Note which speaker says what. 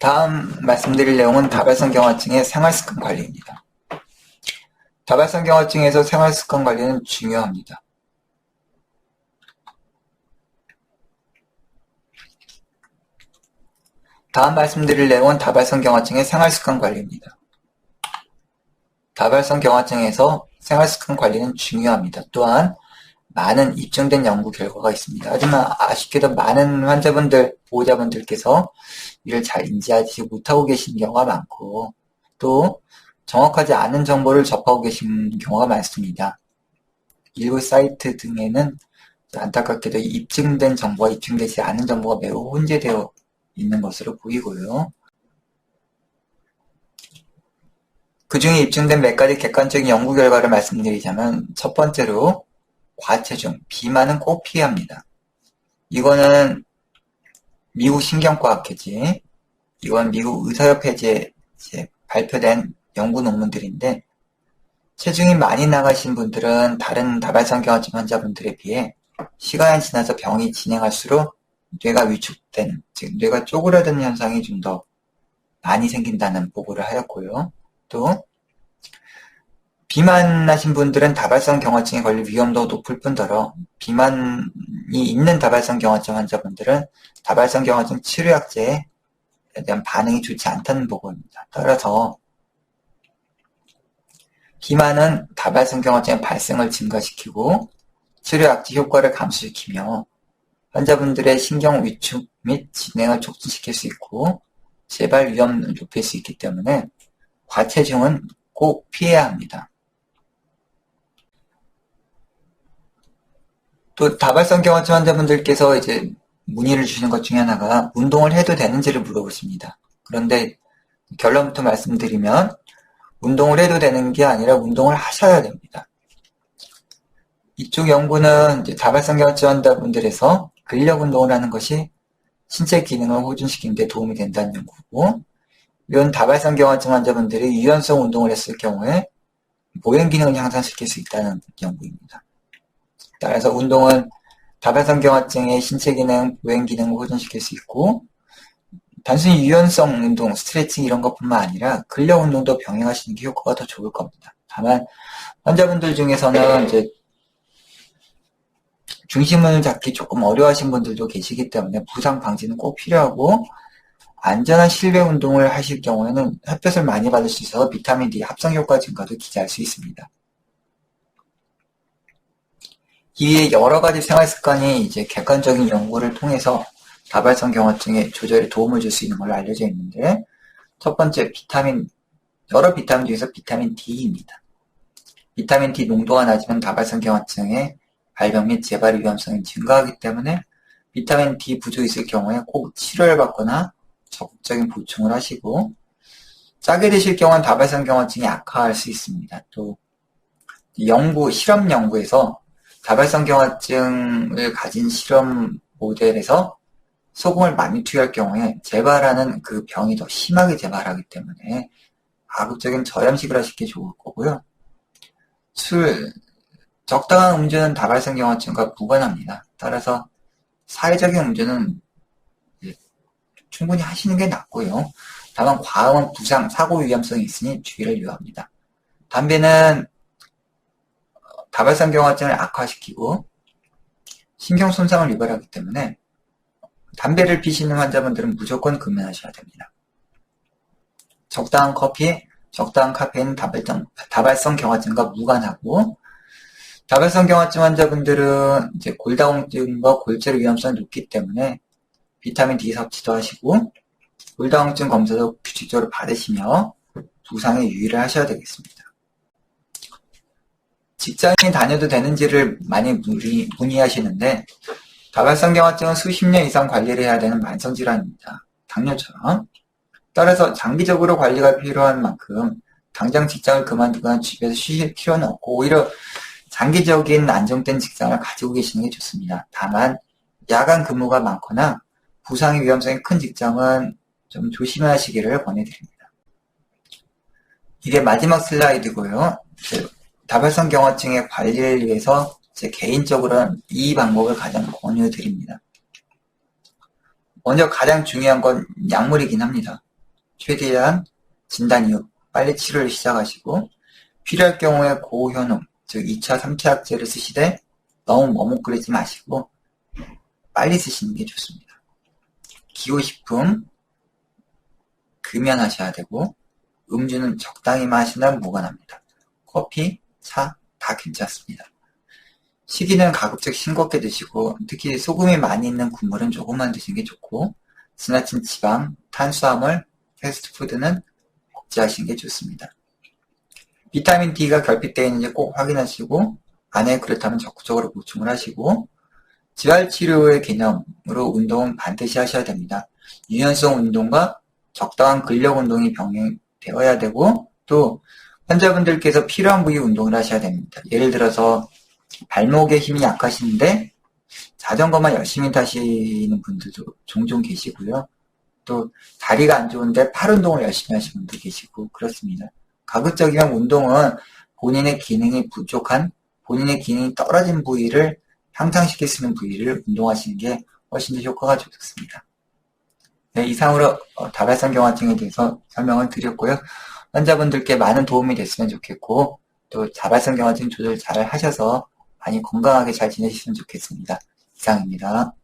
Speaker 1: 다음 말씀드릴 내용은 다발성 경화증의 생활 습관 관리입니다. 다발성 경화증에서 생활 습관 관리는 중요합니다. 다음 말씀드릴 내용은 다발성 경화증의 생활 습관 관리입니다. 다발성 경화증에서 생활 습관 관리는 중요합니다. 또한 많은 입증된 연구 결과가 있습니다. 하지만 아쉽게도 많은 환자분들, 보호자분들께서 이를 잘 인지하지 못하고 계신 경우가 많고 또 정확하지 않은 정보를 접하고 계신 경우가 많습니다. 일부 사이트 등에는 안타깝게도 입증된 정보와 입증되지 않은 정보가 매우 혼재되어 있는 것으로 보이고요. 그 중에 입증된 몇 가지 객관적인 연구 결과를 말씀드리자면 첫 번째로 과체중, 비만은 꼭 피해야 합니다. 이거는 미국 신경과학회지, 이건 미국 의사협회제 발표된 연구 논문들인데 체중이 많이 나가신 분들은 다른 다발성 경화증 환자분들에 비해 시간이 지나서 병이 진행할수록 뇌가 위축된, 즉 뇌가 쪼그라드는 현상이 좀 더 많이 생긴다는 보고를 하였고요. 또 비만하신 분들은 다발성 경화증에 걸릴 위험도 높을 뿐더러 비만이 있는 다발성 경화증 환자분들은 다발성 경화증 치료약제에 대한 반응이 좋지 않다는 보고입니다. 따라서 비만은 다발성 경화증의 발생을 증가시키고 치료약제 효과를 감소시키며 환자분들의 신경 위축 및 진행을 촉진시킬 수 있고 재발 위험을 높일 수 있기 때문에 과체중은 꼭 피해야 합니다. 또 다발성 경화증 환자분들께서 이제 문의를 주시는 것 중에 하나가 운동을 해도 되는지를 물어보십니다. 그런데 결론부터 말씀드리면 운동을 해도 되는 게 아니라 운동을 하셔야 됩니다. 이쪽 연구는 다발성 경화증 환자분들에서 근력 운동을 하는 것이 신체 기능을 호전시키는 데 도움이 된다는 연구고 이런 다발성 경화증 환자분들이 유연성 운동을 했을 경우에 보행 기능을 향상시킬 수 있다는 연구입니다. 따라서 운동은 다발성 경화증의 신체 기능, 보행 기능을 호전시킬 수 있고 단순히 유연성 운동, 스트레칭 이런 것뿐만 아니라 근력 운동도 병행하시는 게 효과가 더 좋을 겁니다. 다만 환자분들 중에서는 이제 중심을 잡기 조금 어려워하신 분들도 계시기 때문에 부상 방지는 꼭 필요하고 안전한 실내 운동을 하실 경우에는 햇볕을 많이 받을 수 있어서 비타민 D 합성 효과 증가도 기대할 수 있습니다. 이에 여러 가지 생활 습관이 이제 객관적인 연구를 통해서 다발성 경화증의 조절에 도움을 줄 수 있는 걸로 알려져 있는데 첫 번째 비타민 여러 비타민 중에서 비타민 D입니다. 비타민 D 농도가 낮으면 다발성 경화증의 발병 및 재발 위험성이 증가하기 때문에 비타민 D 부족 있을 경우에 꼭 치료를 받거나 적극적인 보충을 하시고 짜게 드실 경우는 다발성 경화증이 악화할 수 있습니다. 또 연구 실험 연구에서 다발성 경화증을 가진 실험 모델에서 소금을 많이 투여할 경우에 재발하는 그 병이 더 심하게 재발하기 때문에 가급적인 저염식을 하실 게 좋을 거고요. 술, 적당한 음주는 다발성 경화증과 무관합니다. 따라서 사회적인 음주는 충분히 하시는 게 낫고요. 다만 과음은 부상, 사고 위험성이 있으니 주의를 요합니다. 담배는 다발성 경화증을 악화시키고 신경 손상을 유발하기 때문에 담배를 피시는 환자분들은 무조건 금연하셔야 됩니다. 적당한 커피, 적당한 카페인 다발성, 다발성 경화증과 무관하고 다발성 경화증 환자분들은 이제 골다공증과 골절 위험성이 높기 때문에 비타민 D 섭취도 하시고 골다공증 검사도 규칙적으로 받으시며 부상에 유의를 하셔야 되겠습니다. 직장인 다녀도 되는지를 많이 문의, 문의하시는데 다발성 경화증은 수십 년 이상 관리를 해야 되는 만성질환입니다. 당뇨처럼. 따라서 장기적으로 관리가 필요한 만큼 당장 직장을 그만두거나 집에서 쉬실 필요는 없고 오히려 장기적인 안정된 직장을 가지고 계시는 게 좋습니다. 다만 야간 근무가 많거나 부상의 위험성이 큰 직장은 좀 조심하시기를 권해드립니다. 이게 마지막 슬라이드고요. 다발성 경화증의 관리를 위해서 제 개인적으로는 이 방법을 가장 권유드립니다. 먼저 가장 중요한 건 약물이긴 합니다. 최대한 진단 이후 빨리 치료를 시작하시고 필요할 경우에 고효능, 즉 2차, 3차 약제를 쓰시되 너무 머뭇거리지 마시고 빨리 쓰시는 게 좋습니다. 기호식품 금연하셔야 되고 음주는 적당히 마시면 무관합니다. 커피, 차 다 괜찮습니다. 식이는 가급적 싱겁게 드시고 특히 소금이 많이 있는 국물은 조금만 드시는 게 좋고 지나친 지방, 탄수화물, 패스트푸드는 억제하시는 게 좋습니다. 비타민 D가 결핍되어 있는지 꼭 확인하시고 안에 그렇다면 적극적으로 보충을 하시고 지활치료의 개념으로 운동은 반드시 하셔야 됩니다. 유연성 운동과 적당한 근력 운동이 병행되어야 되고 또 환자분들께서 필요한 부위 운동을 하셔야 됩니다. 예를 들어서 발목에 힘이 약하신데 자전거만 열심히 타시는 분들도 종종 계시고요. 또 다리가 안 좋은데 팔 운동을 열심히 하시는 분도 계시고 그렇습니다. 가급적이면 운동은 본인의 기능이 부족한 본인의 기능이 떨어진 부위를 향상시킬 수 있는 부위를 운동하시는 게 훨씬 더 효과가 좋습니다. 네, 이상으로 어, 다발성 경화증에 대해서 설명을 드렸고요. 환자분들께 많은 도움이 됐으면 좋겠고 또 자발성 경화증 조절 잘 하셔서 많이 건강하게 잘 지내셨으면 좋겠습니다. 이상입니다.